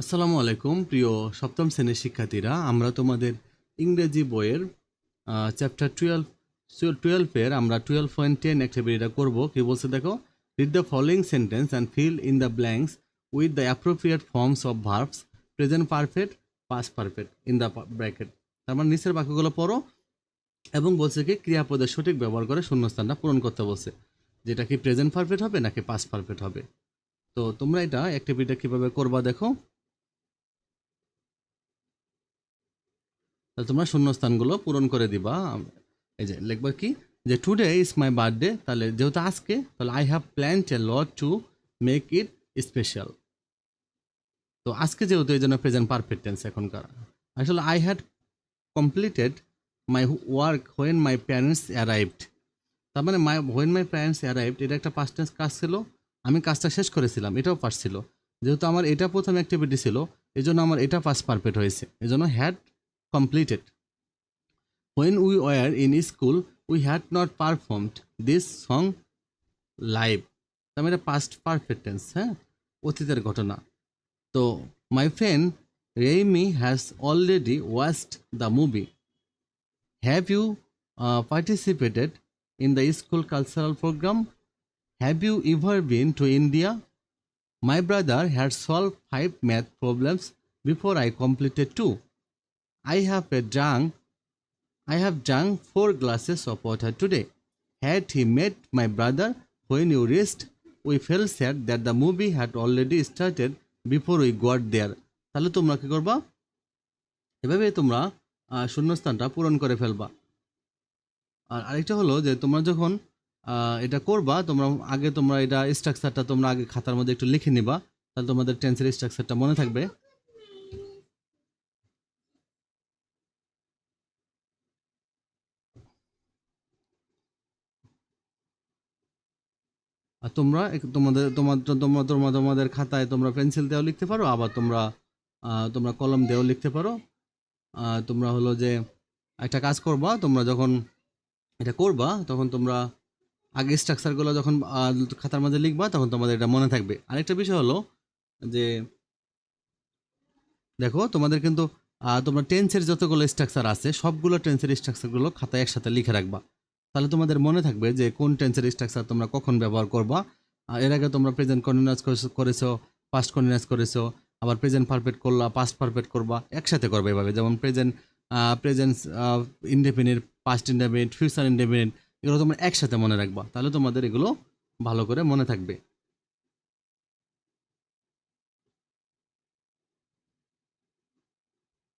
আসসালামু আলাইকুম, প্রিয় সপ্তম শ্রেণির শিক্ষার্থীরা। আমরা তোমাদের ইংরেজি বইয়ের চ্যাপ্টার টুয়েলভ টুয়েলভের আমরা টুয়েলভ পয়েন্ট টেন অ্যাক্টিভিটিটা করব। কী বলছে দেখো? Read the following sentence and fill in the blanks with the appropriate forms of verbs present perfect past perfect in the bracket তার মানে নিচের বাক্যগুলো পড়ো এবং বলছে কি, ক্রিয়াপদের সঠিক ব্যবহার করে শূন্যস্থানটা পূরণ করতে বলছে। যেটা কি প্রেজেন্ট পারফেক্ট হবে নাকি পাস পারফেক্ট হবে? তো তোমরা এটা অ্যাক্টিভিটিটা কীভাবে করবা দেখো? তোমরা শূন্যস্থানগুলো পূরণ করে দিবা। এই যে লিখবা কি? যে টুডে ইজ মাই বার্থডে তাহলে যেহেতু আজকে, তাহলে I have plan a lot to make it special তো আজকে যেহেতু এই জন্য প্রেজেন্ট পারফেক্ট টেন্স এখনকার। আসলে I had completed my work when my parents arrived তার মানে my when my parents arrived এটা একটা পাস্ট টেন্স কাজ ছিল। আমি কাজটা শেষ করেছিলাম, এটাও পাস ছিল। যেহেতু আমার এটা প্রথম অ্যাক্টিভিটি ছিল এই জন্য আমার এটা পাস পারফেক্ট হয়েছে। এই জন্য had completed. When we were in school, we had not performed this song live. তার মানে পাস্ট পারফেক্ট টেন্স হ্যাঁ? অতীতের ঘটনা। তো my friend Remi has already watched the movie have you participated in the school cultural programme have you ever been to India my brother had solve five math problems before I completed to I have a drunk I have drunk four glasses of water today. Had he met my brother when you reached, we felt sad that the movie had already started before we got there. তাহলে তোমরা কি করবা এভাবে তোমরা শূন্যস্থানটা পূরণ করে ফেলবা আর আরেকটা হলো যে তোমরা যখন এটা করবা তোমরা আগে তোমরা এটা স্ট্রাকচারটা তোমরা আগে খাতার মধ্যে একটু লিখে নিবা তাহলে তোমাদের টেন্সের স্ট্রাকচারটা মনে থাকবে তোমরা তোমাদের, তোমার, তোমরা তোমরা, তোমাদের খাতায় তোমরা পেন্সিল দিয়েও লিখতে পারো, আবার তোমরা তোমরা কলম দিয়েও লিখতে পারো। তোমরা হলো যে একটা কাজ করবা, তোমরা যখন এটা করবা, তখন তোমরা আগে স্ট্রাকচারগুলো যখন খাতার মধ্যে লিখবা, তখন তোমাদের এটা মনে থাকবে। আরেকটা বিষয় হলো যে দেখো, তোমাদের কিন্তু তোমরা টেন্সের যতগুলো স্ট্রাকচার আছে, সবগুলো টেন্সের স্ট্রাকচারগুলো খাতায় একসাথে লিখে রাখবা। তাহলে তোমাদের মনে থাকবে যে কোন টেন্সের স্ট্রাকচার তোমরা কখন ব্যবহার করবা। এর আগে তোমরা প্রেজেন্ট কন্টিনিউয়াস করেছ পাস্ট কন্টিনিউয়াস করেছ, আবার প্রেজেন্ট পারফেক্ট করলা পাস্ট পারফেক্ট করবা, একসাথে করবে এভাবে। যেমন present present indefinite past indefinite future indefinite এগুলো তোমরা একসাথে মনে রাখবা। তাহলে তোমাদের এগুলো ভালো করে মনে থাকবে।